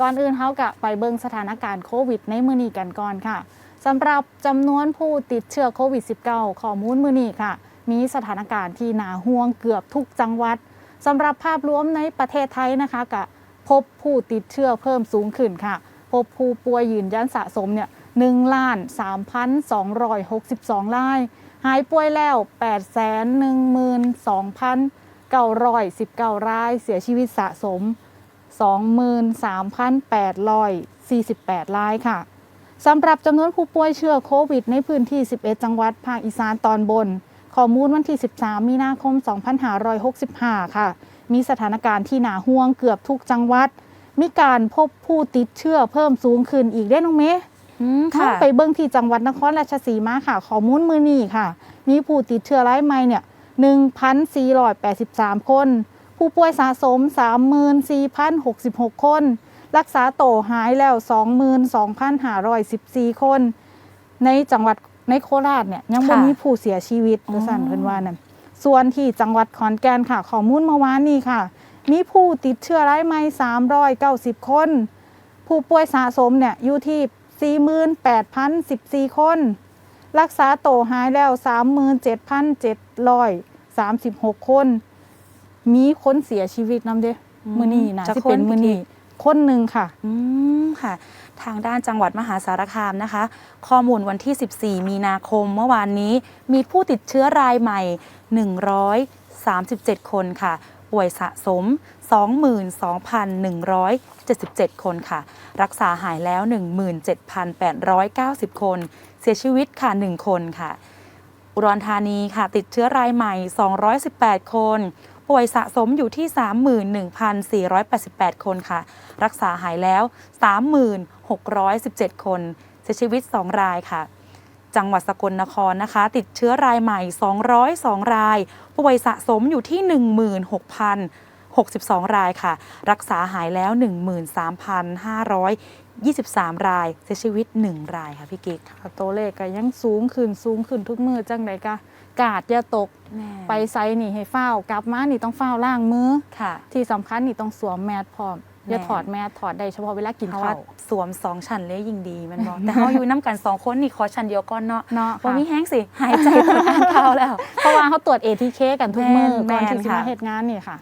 ก่อนอื่นเฮากะไปเบิ่งสถานการณ์โควิดในมื้อนี้กันก่อนค่ะสำหรับจำนวนผู้ติดเชื้อโควิด -19 ข้อมูลมื้อนี้ค่ะ มีสถานการณ์ที่น่าห่วงเกือบทุกจังหวัดสำหรับภาพรวมในประเทศไทยนะคะกะพบผู้ติดเชื้อเพิ่มสูงขึ้นค่ะ พบผู้ป่วยยืนยันสะสมเนี่ย1ล้าน3,262ราย หายป่วยแล้ว812,919ราย เสียชีวิตสะสม 23,848รายค่ะสำหรับจำนวนผู้ป่วยเชื้อโควิด ในพื้นที่ 11 จังหวัดภาคอีสานตอนบน ข้อมูลวันที่ 13 มีนาคม 2565 ค่ะ มีสถานการณ์ที่น่าห่วงเกือบทุกจังหวัด มีการพบผู้ติดเชื้อเพิ่มสูงขึ้นอีกได้น้องเมย์อืมเข้าค่ะไปเบิ้งที่จังหวัดนครราชสีมาค่ะ ข้อมูลมือนี้ค่ะ มีผู้ติดเชื้อรายใหม่เนี่ย 1,483 คน ผู้ป่วยสะสม 34,066 คน รักษาโตวหายแล้ว 22,514 คน ในจังหวัดในโคราชเนี่ยยังบ่ค่ะมีผู้เสียชีวิตอ๋อด้วยสันเพิ่นว่านั่นส่วนที่จังหวัดขอนแก่นค่ะข้อมูลเมื่อวานนี้ค่ะ มีผู้ติดเชื้อรายใหม่ 390 คน ผู้ป่วยสะสมเนี่ยอยู่ที่ 48,014 คน รักษาโตวหายแล้ว 37,736 คน มีคนเสียชีวิตนำเด้มือนี้นะจะที่เป็นคนมือนี้กี่คนหนึ่งค่ะ อืมค่ะ ทางด้านจังหวัดมหาสารคามนะคะ ข้อมูลวันที่ 14 มีนาคมเมื่อวานนี้ มีผู้ติดเชื้อรายใหม่ 137 คนค่ะ ป่วยสะสม 22,177 คนค่ะ รักษาหายแล้ว 17,890 คน เสียชีวิตค่ะ 1 คนค่ะ อุดรธานีค่ะ ติดเชื้อรายใหม่ 218 คน ป่วยสะสมอยู่ที่ 31,488 คนค่ะ รักษาหายแล้ว 3,617 คนเสียชีวิต 2 รายค่ะ จังหวัดสกลนครนะคะ ติดเชื้อรายใหม่ 202 ราย ป่วยสะสมอยู่ที่ 16,062 รายค่ะ รักษาหายแล้ว 13,523 ราย เสียชีวิต 1 รายค่ะพี่กิ๊กค่ะตัวเลขก็ยังสูงขึ้นสูงขึ้นทุกมือจังใดกะกาดอย่าตกไปไซนี่ให้เฝ้าวกลับมานี่ต้องเฝ้าวล้างมือค่ะ ที่สำคัญนี่ต้องสวมแมสพร้อมอย่าแม่ถอดแมสถอดได้เฉพาะเวลากินเพราะว่าข้าวสวมสองชั้นเลยยิ่งดีแมันบอกแต่เขาอยู่น้ำกันสองคนนี่ขอชั้นเดียวก่อนเนาะเนาะพอค่ะมีแห้งสิ หายใจทางการเข้าแล้ว เพราะว่าเขาตรวจ ATK กันทุกมือแม่ก่อนนที่จะค่ะมาเหตุงานนี่ค่ะ